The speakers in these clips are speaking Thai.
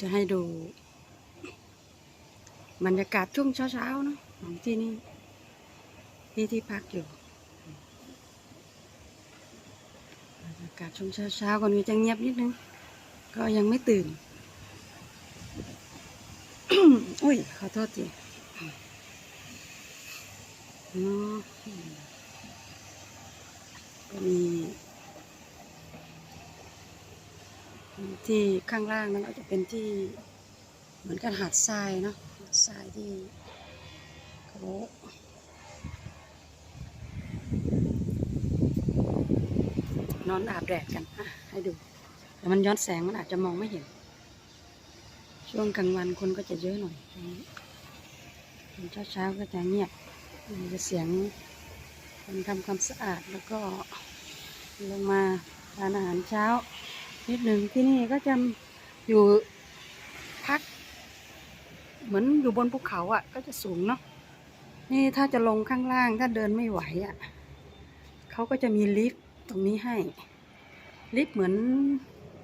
จะให้ดู บรรยากาศช่วงเช้าๆเนาะของที่นี่ที่ที่พักอยู่บรรยากาศช่วงเช้าๆก่อนนี้จะเงียบนิดนึง ก็ยังไม่ตื่นอุ้ยขอโทษทีอ๋อก็มี ที่ข้างล่างนั้นก็จะเป็นที่เหมือนกับหาดทรายเนาะหาดทรายที่เขานอนอาบแดดกันให้ดู แต่มันย้อนแสงมันอาจจะมองไม่เห็น ช่วงกลางวันคนก็จะเยอะหน่อยตอนเช้าๆก็จะเงียบมีแต่เสียงคนทำความสะอาดแล้วก็ลงมาทานอาหารเช้า นิดหนึ่งที่นี่ก็จะอยู่พัก เหมือนอยู่บนภูเขาอะ ก็จะสูงเนาะนี่ถ้าจะลงข้างล่างถ้าเดินไม่ไหวอะเขาก็จะมีลิฟต์ตรงนี้ให้ ลิฟต์เหมือน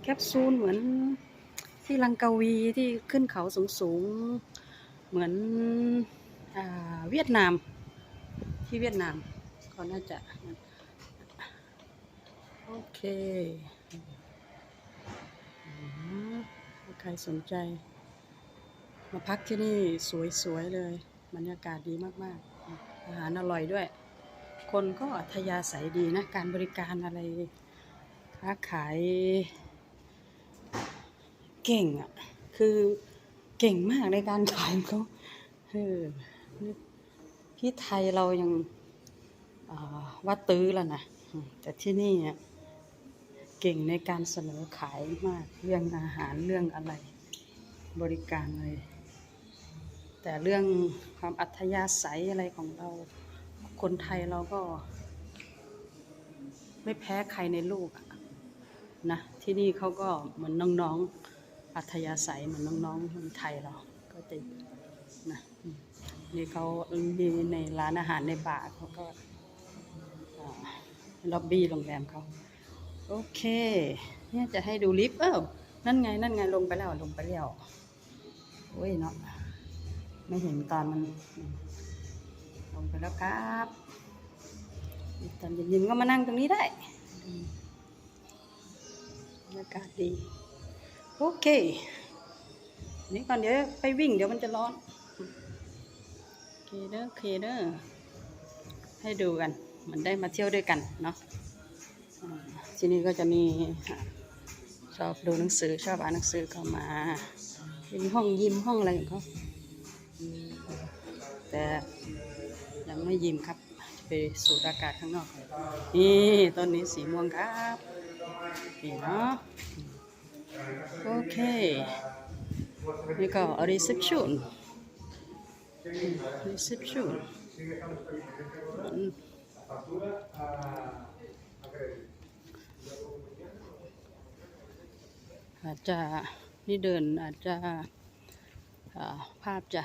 แคปซูลเหมือนที่ลังกาวีที่ขึ้นเขาสูงๆเหมือนอาเวียดนาม ที่เวียดนามก็น่าจะ โอเค รสนใจ มาพักที่นี่สวยๆเลย บรรยากาศดีมากๆ อาหารอร่อยด้วย คนก็อัธยาศัยดีนะ การบริการอะไร ค้าขายเก่งอะ คือเก่งมากในการขายเขาเออที่ไทยเรายังว่าตื้อแล้วนะ แต่ที่นี่เนี่ย ก่งในการเสนอขายมากเรื่องอาหารเรื่องอะไรบริการเลย แต่เรื่องความอัธยาศัยอะไรของเรา คนไทยเราก็ ไม่แพ้ใครในโลกนะที่นี่เขาก็เหมือนน้องๆ อัธยาศัยเหมือนน้องๆคนไทยเราก็จะนะนี่เขามีในร้านอาหารในบาร์เขาก็ล็อบบี้โรงแรมเขา โอเค เนี่ยจะให้ดูลิฟต์เออนั่นไง นั่นไงลงไปแล้วลงไปแล้วโอ้ยเนาะไม่เห็นตอนมัน ลงไปแล้วครับตอนเย็นๆก็มานั่งตรงนี้ได้อืมบรรยากาศดี โอเคนี่ก่อนเดี๋ยวไปวิ่งเดี๋ยวมันจะร้อนโอเคเด้อโอเคเด้อให้ดูกัน มันได้มาเที่ยวด้วยกันเนาะ ที่นี่ก็จะมีชอบดูหนังสือชอบอ่านหนังสือก็มามีห้องยิมห้องอะไรของเขาแต่ยังไม่ยิมครับ จะไปสูดอากาศข้างนอก นี่ต้นนี้สีม่วงครับนี่เนาะโอเคนี่ก็ reception reception อืม อาจจะนี่เดินอาจจะภาพจะ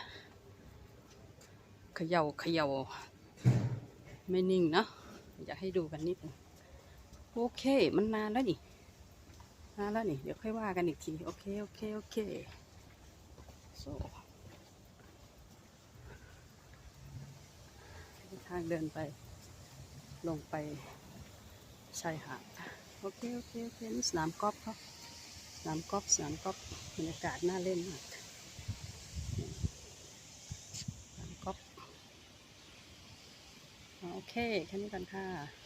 เขย่าเขย่าไม่นิ่งเนาะอยากให้ดูกันนิดนึงโอเค มันนานแล้วนี่นานแล้วนี่ เดี๋ยวค่อยว่ากันอีกที โอเค โอเค โอเค so ทางเดินไป ลงไปชายหาดโอเค โอเค โอเค นี่สนามกอล์ฟเขา สนามกอล์ฟสนามกอล์ฟบรรยากาศน่าเล่นมากสนามกอล์ฟโอเคแค่นี้กันค่ะ